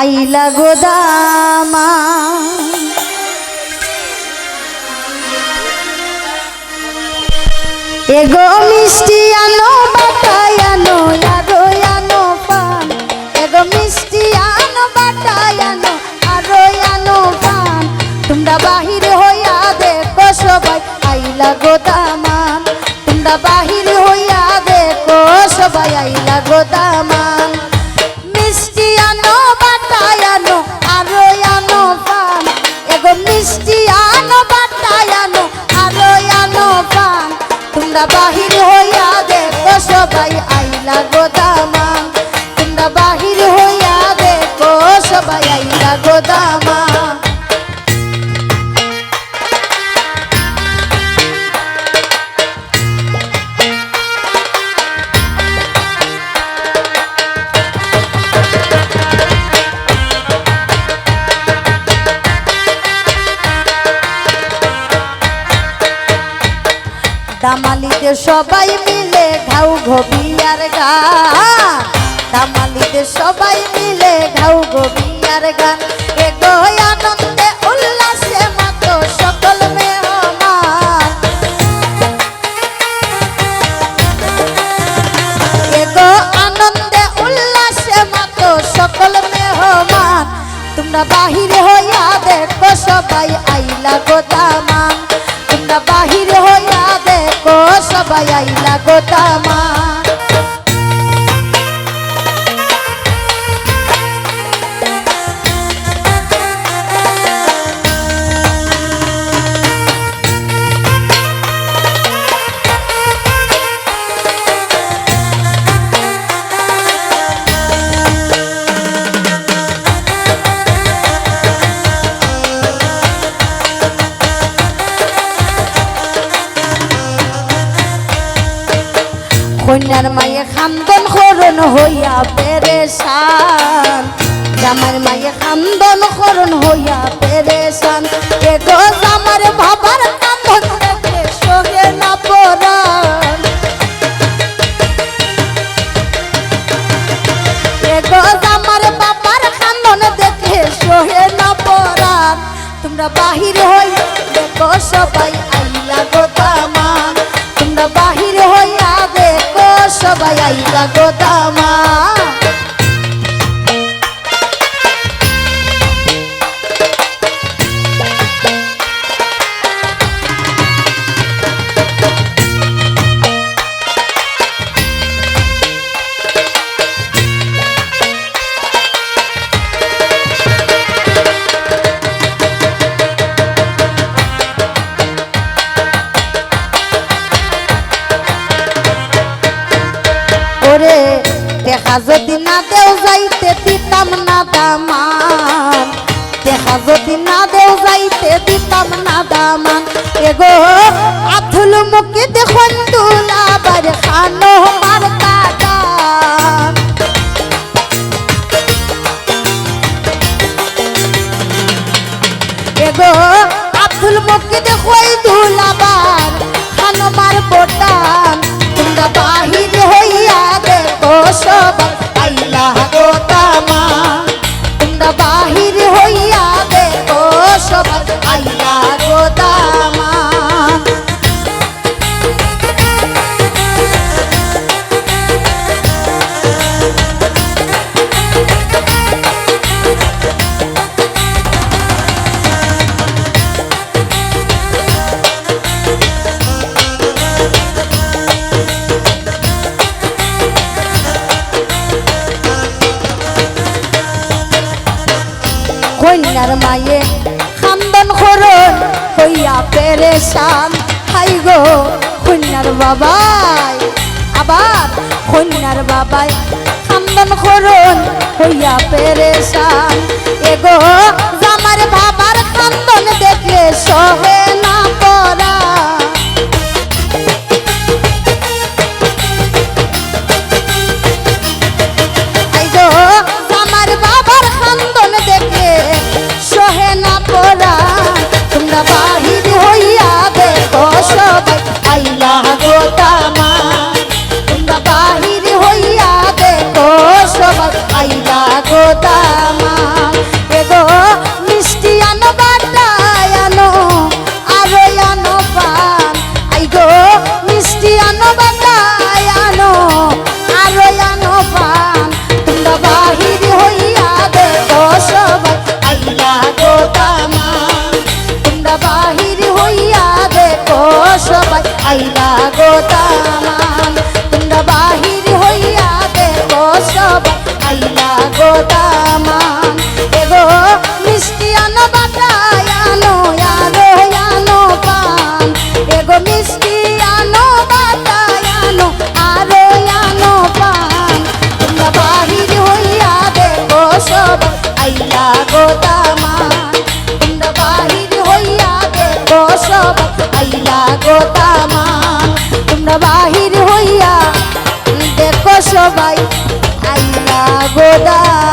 আইলা গোদামা এগো মিষ্টি আনো, বাটাই আনো, আরও আনো পান। এগো মিষ্টি আনো, বাটাই আনো, আরও আনো পান। তোমরা বাহির হইয়া দেখো সবাই, আইলা গোদামান তোমরা বাহির তোমরা বাহির হইয়া দেখো সবাই আইলা গোদামা তোমরা বাহির হইয়া দেখো সবাই আইলা গোদামা দামালিদের সবাই মিলে ঘাউ ঘবিয়ার গান। দামালিদের সবাই মিলে ঘাউ ঘবিয়ার গান। এগো আনন্দে, উল্লাসে মত সকল মেহমান। এগো আনন্দে, উল্লাসে মত সকল মেহমান। তোমরা বাহির হইয়া দেখো সবাই আইলা গোদামান কন্যার মায়ে খান্দন করণ হইয়া পেরেশান। জামার মায়ে খান্দন করণ হইয়া পেরেশান। এ গো জামার বাবার কান্দন সঙ্গে না পরান দেখে তোমরা বাহির হই দেখো সবাই আইলা গোদামা সবাই আইলা গোদামা দেখা যদি না দেও যাইতে দিতাম না দামান। দেখা যদি না দেও যাইতে দিতাম না দামান। এগো আথুল মুখে কন্যার মায়ে, খান্দন খরণ হইয়া পেরেশান। হাই গো, কন্যার বাবাই, আবার কন্যার বাবাই, খান্দন খরণ হইয়া পেরেশান। এগো গো তামান তোমরা বাহির হইয়া দেখো সবাই আইয়া গো দামান